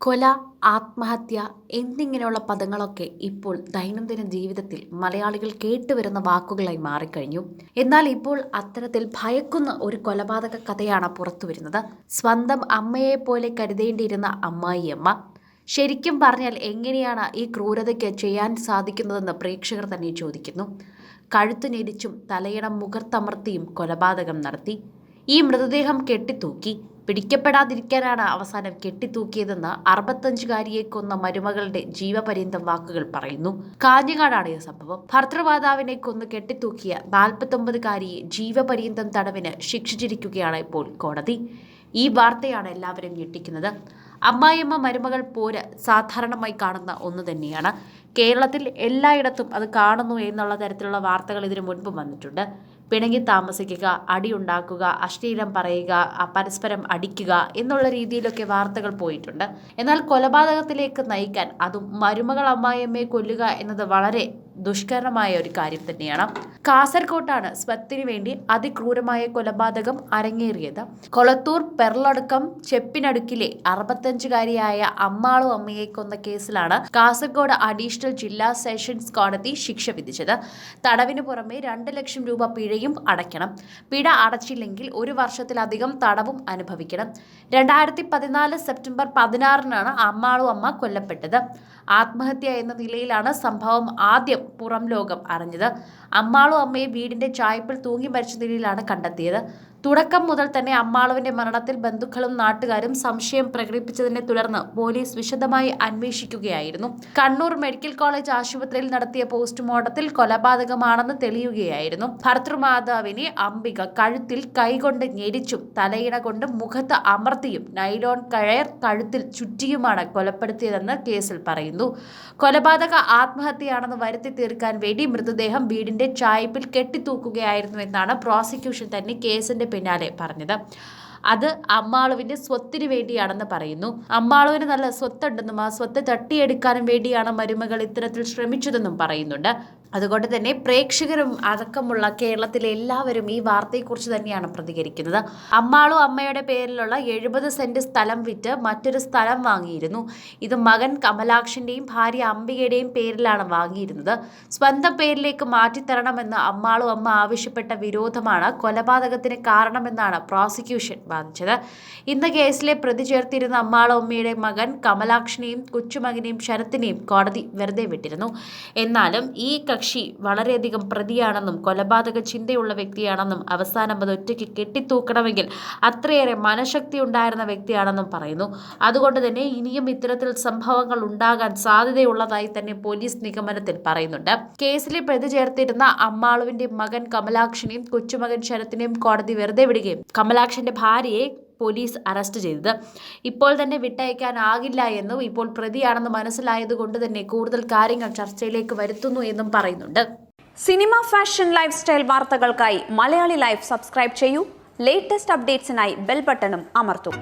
കൊല ആത്മഹത്യ എന്നിങ്ങനെയുള്ള പദങ്ങളൊക്കെ ഇപ്പോൾ ദൈനംദിന ജീവിതത്തിൽ മലയാളികൾ കേട്ടുവരുന്ന വാക്കുകളായി മാറിക്കഴിഞ്ഞു. എന്നാൽ ഇപ്പോൾ അത്തരത്തിൽ ഭയക്കുന്ന ഒരു കൊലപാതക കഥയാണ് പുറത്തുവരുന്നത്. സ്വന്തം അമ്മയെ പോലെ കരുതേണ്ടിയിരുന്ന അമ്മായിയമ്മ ശരിക്കും പറഞ്ഞാൽ എങ്ങനെയാണ് ഈ ക്രൂരതയ്ക്ക് ചെയ്യാൻ സാധിക്കുന്നതെന്ന് പ്രേക്ഷകർ തന്നെ ചോദിക്കുന്നു. കഴുത്തു ഞെരിച്ചും തലയിടം മുഖർത്തമർത്തിയും കൊലപാതകം നടത്തി. ഈ മൃതദേഹം കെട്ടിത്തൂക്കി. പിടിക്കപ്പെടാതിരിക്കാനാണ് അവസാനം കെട്ടിത്തൂക്കിയതെന്ന് അറുപത്തഞ്ചുകാരിയെ കൊന്ന മരുമകളുടെ ജീവപര്യന്തം വാക്കുകൾ പറയുന്നു. കാഞ്ഞങ്ങാടാണ് ഈ സംഭവം. ഭർത്തൃമാതാവിനെ കൊന്ന് കെട്ടിത്തൂക്കിയ നാൽപ്പത്തൊമ്പതുകാരിയെ ജീവപര്യന്തം തടവിന് ശിക്ഷിച്ചിരിക്കുകയാണ് ഇപ്പോൾ കോടതി. ഈ വാർത്തയാണ് എല്ലാവരും ഞെട്ടിക്കുന്നത്. അമ്മായിയമ്മ മരുമകൾ പോര് സാധാരണമായി കാണുന്ന ഒന്ന് തന്നെയാണ്. കേരളത്തിൽ എല്ലായിടത്തും അത് കാണുന്നു എന്നുള്ള തരത്തിലുള്ള വാർത്തകൾ ഇതിനു മുൻപ് വന്നിട്ടുണ്ട്. പിണങ്ങി താമസിക്കുക അടിയുണ്ടാക്കുക അശ്ലീലം പറയുക പരസ്പരം അടിക്കുക എന്നുള്ള രീതിയിലൊക്കെ വാർത്തകൾ പോയിട്ടുണ്ട്. എന്നാൽ കൊലപാതകത്തിലേക്ക് നയിക്കാൻ അതും മരുമകൾ അമ്മായിയമ്മയെ കൊല്ലുക എന്നത് വളരെ ദുഷ്കരമായ ഒരു കാര്യം തന്നെയാണ്. കാസർകോട്ടാണ് സ്വത്തിനു വേണ്ടി അതിക്രൂരമായ കൊലപാതകം അരങ്ങേറിയത്. കൊളത്തൂർ പെർളടക്കം ചെപ്പിനടുക്കിലെ അറുപത്തഞ്ചുകാരിയായ അമ്മാളു അമ്മയെ കൊന്ന കേസിലാണ് കാസർഗോഡ് അഡീഷണൽ ജില്ലാ സെഷൻസ് കോടതി ശിക്ഷ വിധിച്ചത്. തടവിന് പുറമെ രണ്ട് ലക്ഷം രൂപ പിഴയും അടയ്ക്കണം. പിഴ അടച്ചില്ലെങ്കിൽ ഒരു വർഷത്തിലധികം തടവും അനുഭവിക്കണം. രണ്ടായിരത്തി പതിനാല് സെപ്റ്റംബർ പതിനാറിനാണ് അമ്മാളും അമ്മ കൊല്ലപ്പെട്ടത്. ആത്മഹത്യ എന്ന നിലയിലാണ് സംഭവം ആദ്യം പുറം ലോകം അറിഞ്ഞത്. അമ്മാളും അമ്മയും വീടിന്റെ ചായപ്പിൽ തൂങ്ങി മരിച്ച നിലയിലാണ് കണ്ടെത്തിയത്. തുടക്കം മുതൽ തന്നെ അമ്മാളുവിന്റെ മരണത്തിൽ ബന്ധുക്കളും നാട്ടുകാരും സംശയം പ്രകടിപ്പിച്ചതിനെ തുടർന്ന് പോലീസ് വിശദമായി അന്വേഷിക്കുകയായിരുന്നു. കണ്ണൂർ മെഡിക്കൽ കോളേജ് ആശുപത്രിയിൽ നടത്തിയ പോസ്റ്റ്മോർട്ടത്തിൽ കൊലപാതകമാണെന്ന് തെളിയുകയായിരുന്നു. ഭർത്തൃമാതാവിനെ അംബിക കഴുത്തിൽ കൈകൊണ്ട് ഞെരിച്ചും തലയിണ കൊണ്ട് മുഖത്ത് അമർത്തിയും നൈലോൺ കഴയർ കഴുത്തിൽ ചുറ്റിയുമാണ് കൊലപ്പെടുത്തിയതെന്ന് കേസിൽ പറയുന്നു. കൊലപാതക ആത്മഹത്യയാണെന്ന് വരുത്തി തീർക്കാൻ വേണ്ടി മൃതദേഹം വീടിന്റെ ചായ്പിൽ കെട്ടിത്തൂക്കുകയായിരുന്നു എന്നാണ് പ്രോസിക്യൂഷൻ തന്നെ കേസിന്റെ പിന്നാലെ പറഞ്ഞത്. അത് അമ്മാളുവിന്റെ സ്വത്തിന് വേണ്ടിയാണെന്ന് പറയുന്നു. അമ്മാളുവിന് നല്ല സ്വത്തുണ്ടെന്നും ആ സ്വത്ത് തട്ടിയെടുക്കാനും വേണ്ടിയാണ് മരുമകൾ ഇത്തരത്തിൽ ശ്രമിച്ചതെന്നും പറയുന്നുണ്ട്. അതുകൊണ്ട് തന്നെ പ്രേക്ഷകരും അടക്കമുള്ള കേരളത്തിലെ എല്ലാവരും ഈ വാർത്തയെക്കുറിച്ച് തന്നെയാണ് പ്രതികരിക്കുന്നത്. അമ്മാളും അമ്മയുടെ പേരിലുള്ള എഴുപത് സെന്റ് സ്ഥലം വിറ്റ് മറ്റൊരു സ്ഥലം വാങ്ങിയിരുന്നു. ഇത് മകൻ കമലാക്ഷന്റെയും ഭാര്യ അംബികയുടെയും പേരിലാണ് വാങ്ങിയിരുന്നത്. സ്വന്തം പേരിലേക്ക് മാറ്റിത്തരണമെന്ന് അമ്മാളും അമ്മ ആവശ്യപ്പെട്ട വിരോധമാണ് കൊലപാതകത്തിന് കാരണമെന്നാണ് പ്രോസിക്യൂഷൻ വാദിച്ചത്. ഇന്ന് കേസിലെ പ്രതി ചേർത്തിരുന്ന അമ്മാളും അമ്മയുടെ മകൻ കമലാക്ഷനെയും കൊച്ചുമകനെയും ശരത്തിനെയും കോടതി വെറുതെ വിട്ടിരുന്നു. എന്നാലും ഈ കക്ഷി വളരെയധികം പ്രതിയാണെന്നും കൊലപാതക ചിന്തയുള്ള വ്യക്തിയാണെന്നും അവസാനം അത് ഒറ്റയ്ക്ക് കെട്ടിത്തൂക്കണമെങ്കിൽ അത്രയേറെ മനഃശക്തി ഉണ്ടായിരുന്ന വ്യക്തിയാണെന്നും പറയുന്നു. അതുകൊണ്ട് തന്നെ ഇനിയും ഇത്തരത്തിൽ സംഭവങ്ങൾ ഉണ്ടാകാൻ സാധ്യതയുള്ളതായി തന്നെ പോലീസ് നിഗമനത്തിൽ പറയുന്നുണ്ട്. കേസിലെ പ്രതി ചേർത്തിരുന്ന അമ്മാളുവിന്റെ മകൻ കമലാക്ഷനെയും കൊച്ചുമകൻ ശരത്തിനെയും കോടതി വെറുതെ വിടുകയും കമലാക്ഷന്റെ ഭാര്യയെ പോലീസ് അറസ്റ്റ് ചെയ്തത്. ഇപ്പോൾ തന്നെ വിട്ടയക്കാനാകില്ല എന്നും ഇപ്പോൾ പ്രതിയാണെന്ന് മനസ്സിലായതുകൊണ്ട് തന്നെ കൂടുതൽ കാര്യങ്ങൾ ചർച്ചയിലേക്ക് വരുത്തുന്നു എന്നും പറയുന്നുണ്ട്. സിനിമ ഫാഷൻ ലൈഫ് സ്റ്റൈൽ വാർത്തകൾക്കായി മലയാളി ലൈഫ് സബ്സ്ക്രൈബ് ചെയ്യൂ. ലേറ്റസ്റ്റ് അപ്ഡേറ്റ്സിനായി ബെൽ ബട്ടണും അമർത്തും.